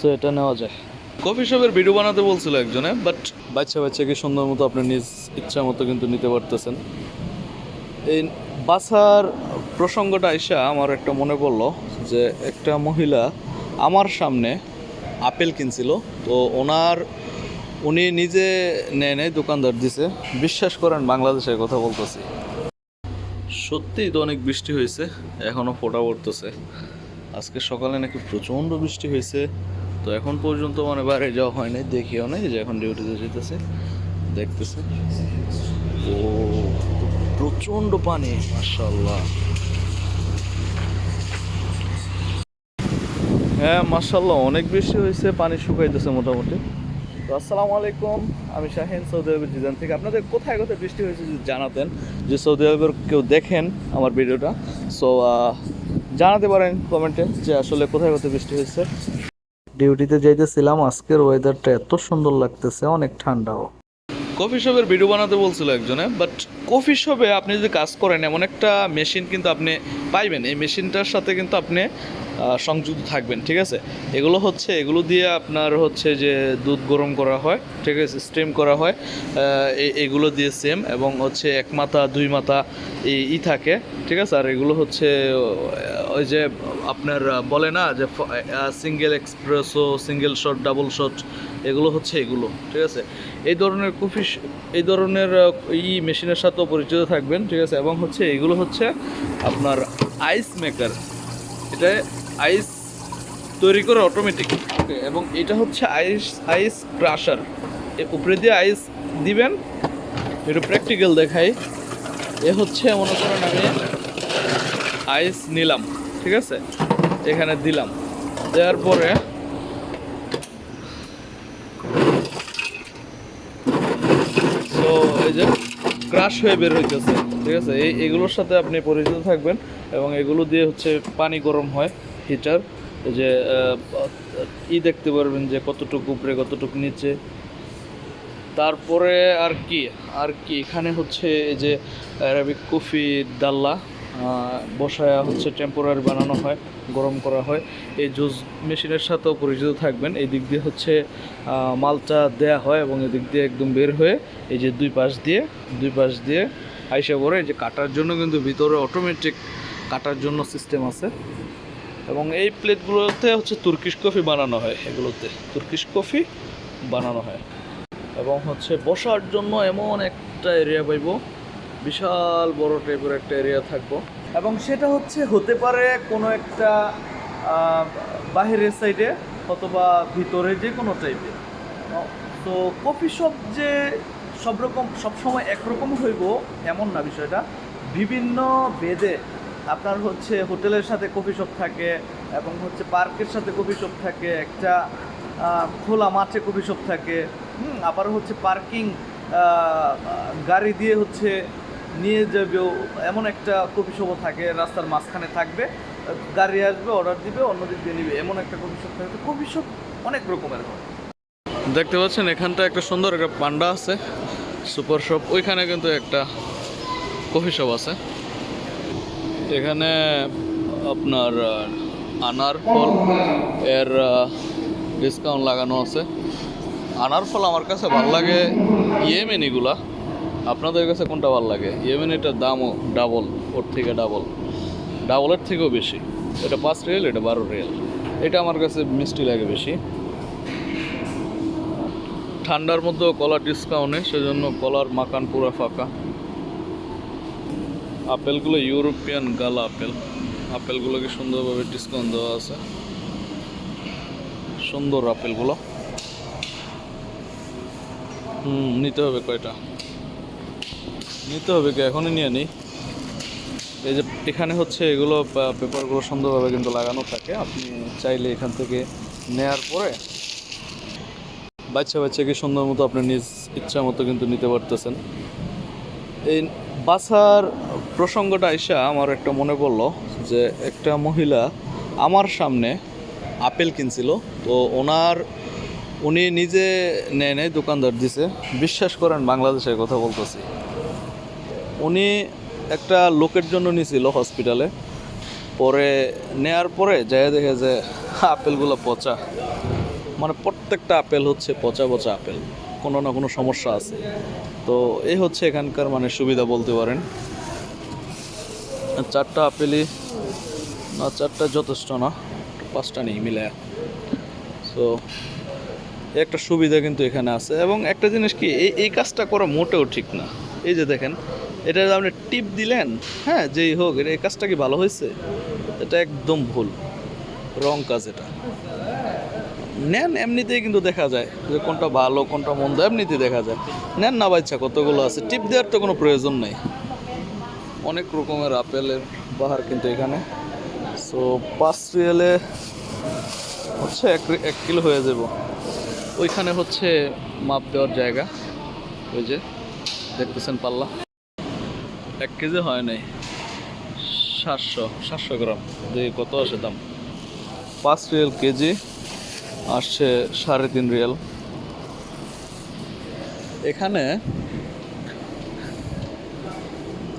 তো এটা নেওয়া যায়। কফি শপের ভিডিও বানাতে বলছিল একজনে বাট বাচ্চা বাচ্চাকে সুন্দর মতো আপনি নিজ ইচ্ছা মতো কিন্তু নিতে পারতেছেন। এই বাসার প্রসঙ্গটা আইসা আমার একটা মনে পড়ল যে একটা মহিলা আমার সামনে আপেল কিনছিল তো ওনার উনি নিজে নেয় নেয় দোকানদার দিছে। বিশ্বাস করেন বাংলাদেশের কথা বলতেছি। সত্যিই তো অনেক বৃষ্টি হয়েছে এখনও ফোটা পড়তেছে। আজকে সকালে নাকি প্রচণ্ড বৃষ্টি হয়েছে। তো এখন পর্যন্ত মানে বাইরে যাওয়া হয় নাই, দেখিও নাই যে এখন ডিউটিতে যেতেছে, দেখতেছে। ও, প্রচণ্ড পানি মার্শাল্লাহ হ্যাঁ মার্শাল্লাহ অনেক বেশি হয়েছে, পানি শুকাইতেছে মোটামুটি। তো আসসালামু আলাইকুম, আমি শাহিন, সৌদি আরবের জিজান থেকে। আপনাদের কোথায় কোথায় বৃষ্টি হয়েছে যদি জানাতেন, যে সৌদি আরবের কেউ দেখেন আমার ভিডিওটা। সো জানাতে পারেন কমেন্টে যে আসলে কোথায় কোথায় বৃষ্টি হয়েছে। ডিউটিতে যাইতেছিলাম, আজকের ওয়েদারটা এত সুন্দর লাগতেছে, অনেক ঠান্ডাও। কফি শপের ভিডিও বানাতে বলছিল একজনে বাট কফি শপে আপনি যদি কাজ করেন, এমন একটা মেশিন কিন্তু আপনি পাইবেন। এই মেশিনটার সাথে কিন্তু আপনি সংযুক্ত থাকবেন, ঠিক আছে? এগুলো হচ্ছে, এগুলো দিয়ে আপনার হচ্ছে যে দুধ গরম করা হয়, ঠিক আছে? স্টিম করা হয় এগুলো দিয়ে সেম এবং হচ্ছে এক মাথা, দুই মাথা ই থাকে, ঠিক আছে? আর এগুলো হচ্ছে ওই যে আপনার বলে না যে single espresso single shot double shot এগুলো হচ্ছে এগুলো, ঠিক আছে? এই ধরনের কফি এই ধরনের ই মেশিনের সাথেও পরিচিত থাকবেন, ঠিক আছে? এবং হচ্ছে এগুলো হচ্ছে আপনার আইস মেকার এটা আইস তৈরি করে অটোমেটিক এবং এটা হচ্ছে আইস আইস ক্রাশার। উপরে দিয়ে আইস দিবেন। একটু প্র্যাকটিক্যাল দেখাই। এ হচ্ছে মনে করেন আমি আইস নিলাম, ঠিক আছে? এখানে দিলাম। দেওয়ার পরে তো এই যে ক্রাশ হয়ে বের হইতেছে, ঠিক আছে? এই, এগুলোর সাথে আপনি পরিচিত থাকবেন এবং এগুলো দিয়ে হচ্ছে পানি গরম হয়। এই যে ই দেখতে পারবেন যে কতটুকু উপরে, কতটুকু নিচে। তারপরে আর কি আর কি, এখানে হচ্ছে এই যে অ্যারাবিক কফি ডাল্লা বসায়া হচ্ছে টেম্পোরারি বানানো হয়, গরম করা হয়। এই জুস মেশিনের সাথেও পরিচিত থাকবেন। এই দিক দিয়ে হচ্ছে মালটা দেয়া হয় এবং এদিক দিয়ে একদম বের হয়ে এই যে দুই পাশ দিয়ে, দুই পাশ দিয়ে আইসা পরে এই যে কাটার জন্য কিন্তু ভিতরে অটোমেটিক কাটার জন্য সিস্টেম আছে। এবং এই প্লেটগুলোতে হচ্ছে তুর্কিশ কফি বানানো হয়, এগুলোতে তুর্কিশ কফি বানানো হয়। এবং হচ্ছে বসার জন্য এমন একটা এরিয়া পাইব, বিশাল বড় টাইপের একটা এরিয়া থাকব। এবং সেটা হচ্ছে হতে পারে কোনো একটা বাহিরের সাইডে অথবা ভিতরে যে কোনো টাইপের তো কফি শপ যে সব রকম সবসময় একরকম হইব, এমন না বিষয়টা। বিভিন্ন বেদে আপনার হচ্ছে হোটেলের সাথে কফি শপ থাকে এবং হচ্ছে পার্কের সাথে কফি শপ থাকে, একটা খোলা মাঠে কফি শপ থাকে আবার হচ্ছে পার্কিং গাড়ি দিয়ে হচ্ছে নিয়ে যাবেও এমন একটা কফি শপও থাকে, রাস্তার মাঝখানে থাকবে, গাড়ি আসবে অর্ডার দিবে অন্য দিক দিয়ে নিবে, এমন একটা কফি শপ থাকে। কফি শপ অনেক রকমের হয়। দেখতে পাচ্ছেন এখানটা একটা সুন্দর একটা পান্ডা আছে সুপার শপ ওইখানে কিন্তু একটা কফি শপ আছে। এখানে আপনার আনার ফল, এর ডিসকাউন্ট লাগানো আছে। আনার ফল আমার কাছে ভালো লাগে ইয়েমেনিগুলা আপনাদের কাছে কোনটা ভালো লাগে? ইয়েমেনিটার দামও ডাবল ওর থেকে ডাবল ডাবলের থেকেও বেশি। এটা পাঁচ রিয়েল এটা বারো রিয়েল এটা আমার কাছে মিষ্টি লাগে বেশি। ঠান্ডার মধ্যেও কলার ডিসকাউন্টে সেজন্য কলার মাকান পুরা ফাঁকা। আপেলগুলো ইউরোপিয়ান গালা আপেল। আপেলগুলোকে সুন্দরভাবে ডিসকাউন্ট দেওয়া আছে। সুন্দর আপেলগুলো। হুম, নিতে হবে কয়টা? নিতে হবে কি? এখনই নিয়ে নিই এই যে এখানে হচ্ছে এগুলো পেপারগুলো সুন্দরভাবে কিন্তু লাগানো থাকে। আপনি চাইলে এখান থেকে নেয়ার পরে বাচ্চা বাচ্চাকে সুন্দর মতো আপনি নিজ ইচ্ছা মতো কিন্তু নিতে পারতেছেন। এই বাসার প্রসঙ্গটা আইসা আমার একটা মনে পড়ল যে একটা মহিলা আমার সামনে আপেল কিনছিল। তো ওনার, উনি নিজে নেয় নেয় দোকানদার দিছে। বিশ্বাস করেন, বাংলাদেশের কথা বলতেছি। উনি একটা লোকের জন্য নিছিল হসপিটালে পরে নেয়ার পরে যায় দেখে যে, আপেলগুলো পচা। মানে প্রত্যেকটা আপেল হচ্ছে পচা পচা আপেল। কোনো না কোনো সমস্যা আছে। তো এই হচ্ছে এখানকার মানে সুবিধা বলতে পারেন। চারটা আপেলই, না, চারটা যথেষ্ট না, পাঁচটা নেই মিলে। সো একটা সুবিধা কিন্তু এখানে আছে। এবং একটা জিনিস কি, এই এই কাজটা করা মোটেও ঠিক না। এই যে দেখেন, এটা আপনি টিপ দিলেন হ্যাঁ যেই হোক, এটা এই কাজটা কি ভালো হয়েছে? এটা একদম ভুল। রং কাজ এটা। নেন, এমনিতেই কিন্তু দেখা যায় যে কোনটা ভালো, কোনটা মন্দ, এমনিতেই দেখা যায়। নেন না বাচ্চা কতগুলো আছে। টিপ দেওয়ার তো কোনো প্রয়োজন নেই। অনেক রকমের আপেলের বাহার কিন্তু এখানে। সো পাঁচ রিয়েলে হচ্ছে এক এক কিলো হয়ে যাব। ওইখানে হচ্ছে মাপ দেওয়ার জায়গা। ওই যে, দেখতেছেন পাল্লা। এক কেজি হয় নাই। সাতশো সাতশো গ্রাম। যে কত আসে দাম? পাঁচ রিয়েল কেজি আসছে সাড়ে তিন রিয়েল। এখানে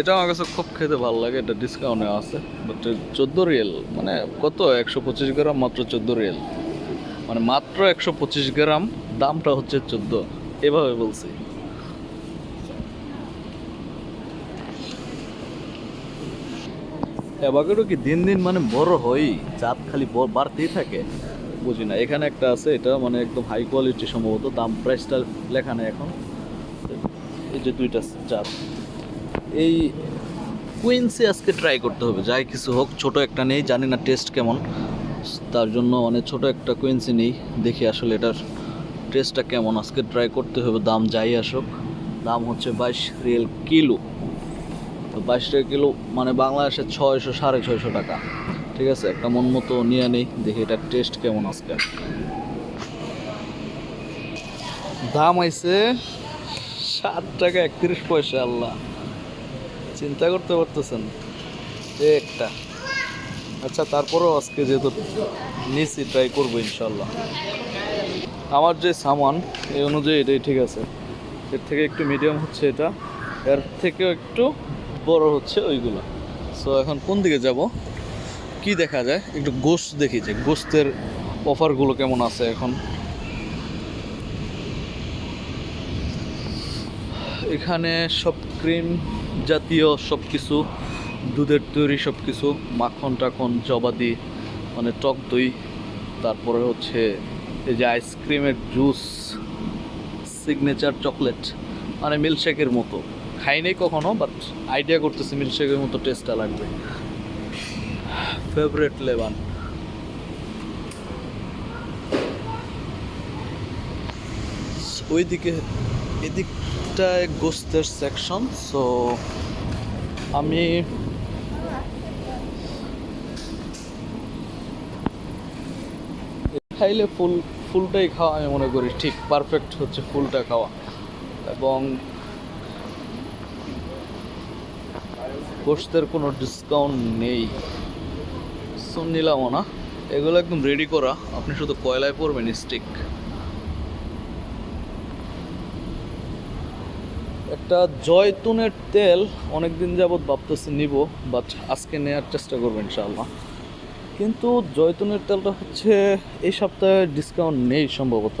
এটা আমার কাছে খুব খেতে ভালো লাগে, এটা ডিসকাউন্টে আছে বাট চোদ্দ রিয়েল মানে কত? একশো পঁচিশ গ্রাম মাত্র চোদ্দ রিয়েল মানে মাত্র একশো পঁচিশ গ্রাম, দামটা হচ্ছে চোদ্দ। এভাবে বলছি। অ্যাভাকাডো কি দিন দিন মানে বড় হয়ই? জাত খালি বাড়তেই থাকে। বুঝি না, এখানে একটা আছে, এটা মানে একদম হাই কোয়ালিটি সম্ভবত, দাম প্রাইসটা লেখা নেই এখন। এই যে দুইটা জাত। এই কুইন্সি আজকে ট্রাই করতে হবে। যাই কিছু হোক, ছোট একটা নেই, জানি না টেস্ট কেমন। তার জন্য অনেক ছোট একটা কুইন্সি নেই, দেখি আসলে এটার টেস্টটা কেমন। আজকে ট্রাই করতে হবে, দাম যাই আসুক। দাম হচ্ছে বাইশ রিয়েল কিলো। তো বাইশ টাকা কিলো মানে বাংলাদেশে ছয়শো, সাড়ে ছয়শো টাকা। ঠিক আছে? একটা মন মতো নিয়ে নেই, দেখি এটার টেস্ট কেমন আজকে। দাম আইছে সাত টাকা একত্রিশ পয়সা, আল্লাহ। চিন্তা করতে পারতেছেন? এ একটা। আচ্ছা তারপরেও আজকে যেহেতু নিচ্ছি ট্রাই করব ইনশাল্লাহ আমার যে সামান, এই অনুযায়ী এটাই ঠিক আছে। এর থেকে একটু মিডিয়াম হচ্ছে এটা। এর থেকেও একটু বড় হচ্ছে ওইগুলো। সো এখন কোন দিকে যাব? কি দেখা যায়? একটু গোস্ত দেখি যে গোস্তের অফারগুলো কেমন আছে এখন? এখানে সব ক্রিম জাতীয় সব কিছু দুধের তৈরি সব কিছু মাখন টাখন, জবাদি মানে টক দই, তারপরে হচ্ছে এই যে আইসক্রিমের জুস সিগনেচার চকলেট মানে মিল্কশেকের মতো। খাই নাই কখনো বাট আইডিয়া করতেছি মিল্কশেকের মতো টেস্টটা লাগবে। ফেভারেট লেবান। ওইদিকে এদিকটায় গোস্তের সেকশন সো আমি খাইলে ফুল, ফুলটাই খাওয়া আমি মনে করি ঠিক পারফেক্ট হচ্ছে ফুলটা খাওয়া। এবং গোস্তের কোনো ডিসকাউন্ট নেই। সো নিলামও না। এগুলো একদম রেডি করা। আপনি শুধু কয়লায় পড়বেন স্টিক একটা জয়তুনের তেল অনেক দিন যাবৎ ভাবতেছি নিব বাট আজকে নেওয়ার চেষ্টা করব ইনশাআল্লাহ। কিন্তু জয়তুনের তেলটা হচ্ছে এই সপ্তাহে ডিসকাউন্ট নেই সম্ভবত।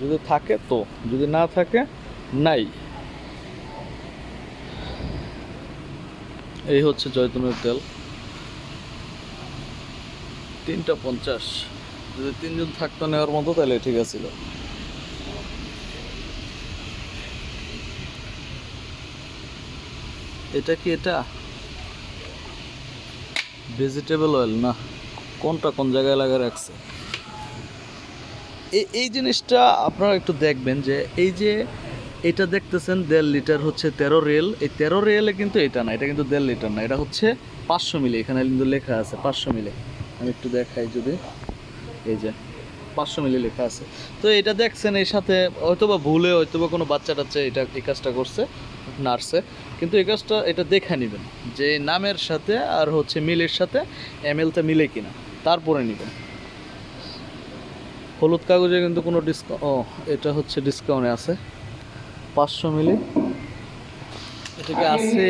যদি থাকে তো, যদি না থাকে, নাই। এই হচ্ছে জয়তুনের তেল। তিনটা পঞ্চাশ। যদি তিনজন থাকতো নেওয়ার মতো, তাহলে ঠিক আছিল। এটা কি এটা? ভেজিটেবল অয়েল না। কোনটা কোন জায়গায় লাগা রাখছে? এই জিনিসটা আপনারা একটু দেখবেন যে, এই যে এটা দেখতেছেন দেড় লিটার হচ্ছে তেরো রেল। এই তেরো রেলে কিন্তু এটা না, এটা কিন্তু দেড় লিটার না, এটা হচ্ছে পাঁচশো মিলি, এখানে কিন্তু লেখা আছে পাঁচশো মিলি। আমি একটু দেখাই যদি। এই যে পাঁচশো মিলি লেখা আছে। তো এটা দেখছেন এর সাথে হয়তো বা ভুলে হয়তো বা কোনো বাচ্চা টাচ্চা এটা এই কাজটা করছে। নার্সে কিন্তু এই কাজটা এটা দেখে নেবেন যে নামের সাথে আর হচ্ছে মিলের সাথে এম এলটা মিলে কি না তারপরে নেবেন। হলুদ কাগজে কিন্তু কোনো ডিসকাউন্ট ও এটা হচ্ছে ডিসকাউন্টে আছে পাঁচশো মিলি। এটাকে আছে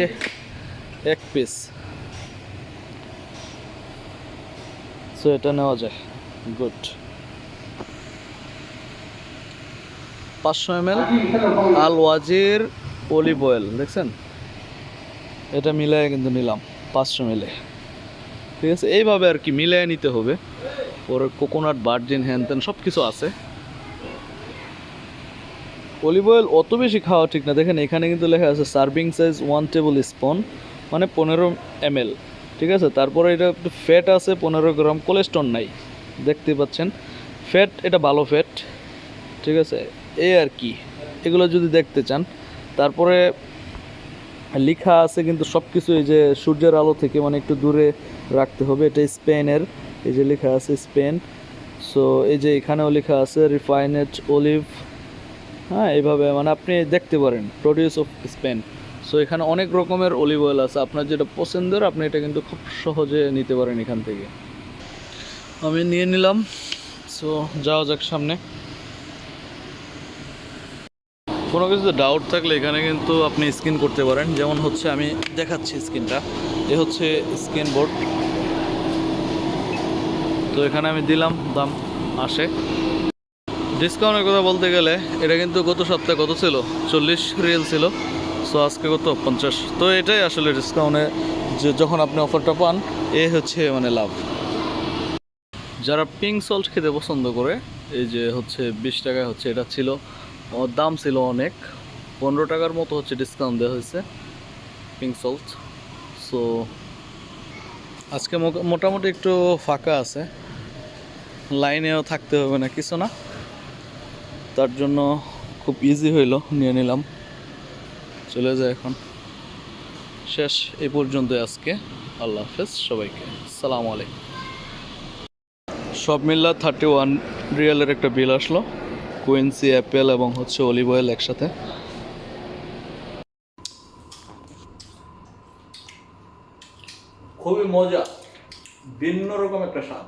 এক পিস সো এটা নেওয়া যায়। গুড পাঁচশো M L Al Wazir olive oil দেখছেন? এটা মিলায় কিন্তু নিলাম, পাঁচশো মিলে। ঠিক আছে? এইভাবে আর কি মিলিয়ে নিতে হবে। পরে কোকোনাট ভার্জিন হ্যান ত্যান সব কিছু আছে। অলিভ অয়েল অত বেশি খাওয়া ঠিক না। দেখেন, এখানে কিন্তু লেখা আছে serving size one tablespoon মানে পনেরো এম ঠিক আছে? তারপরে এটা একটু ফ্যাট আছে, পনেরো গ্রাম কোলেস্ট্রল নাই। দেখতে পাচ্ছেন? ফ্যাট এটা ভালো ফ্যাট ঠিক আছে? এই আর কি। এগুলো যদি দেখতে চান তারপরে লেখা আছে কিন্তু সব কিছু এই যে সূর্যের আলো থেকে মানে একটু দূরে রাখতে হবে, এটা স্পেনের, এই যে লেখা আছে স্পেন। সো এই যে এখানেও লেখা আছে রিফাইনেড অলিভ হ্যাঁ এইভাবে মানে আপনি দেখতে পারেন প্রডিউস অফ স্পেন সো এখানে অনেক রকমের অলিভ অয়েল আছে, আপনার যেটা পছন্দের, আপনি এটা কিন্তু খুব সহজে নিতে পারেন এখান থেকে। আমি নিয়ে নিলাম। সো যাওয়া যাক সামনে। কোনো কিছুতে ডাউট থাকলে এখানে কিন্তু আপনি স্ক্যান করতে পারেন। যেমন হচ্ছে আমি দেখাচ্ছি স্ক্রিনটা এ হচ্ছে স্ক্যান বোর্ড তো এখানে আমি দিলাম, দাম আসে। ডিসকাউন্টের কথা বলতে গেলে, এটা কিন্তু গত সপ্তাহে কত ছিল? চল্লিশ রিয়েল ছিল। সো আজকে কত? পঞ্চাশ। তো এটাই আসলে ডিসকাউন্টে যে যখন আপনি অফারটা পান, এ হচ্ছে মানে লাভ। যারা পিঙ্ক সল্ট খেতে পছন্দ করে, এই যে হচ্ছে বিশ টাকায় হচ্ছে, এটা ছিল দাম ছিল অনেক। পনেরো টাকার মতো হচ্ছে ডিসকাউন্ট দেওয়া হয়েছে পিঙ্ক সল্ট সো আজকে মোটামুটি একটু ফাঁকা আছে। লাইনেও থাকতে হবে না, কিছু না। তার জন্য খুব ইজি হইল, নিয়ে নিলাম। চলে যায় এখন। শেষ এই পর্যন্ত আজকে। আল্লাহ হাফেজ, সবাইকে। সালাম আলাইকুম। সব মিল্লা থার্টি ওয়ান রিয়েলের একটা বিল আসলো। কুইন্সি অ্যাপেল এবং হচ্ছে অলিভ অয়েল একসাথে। খুবই মজা ভিন্ন রকম একটা স্বাদ।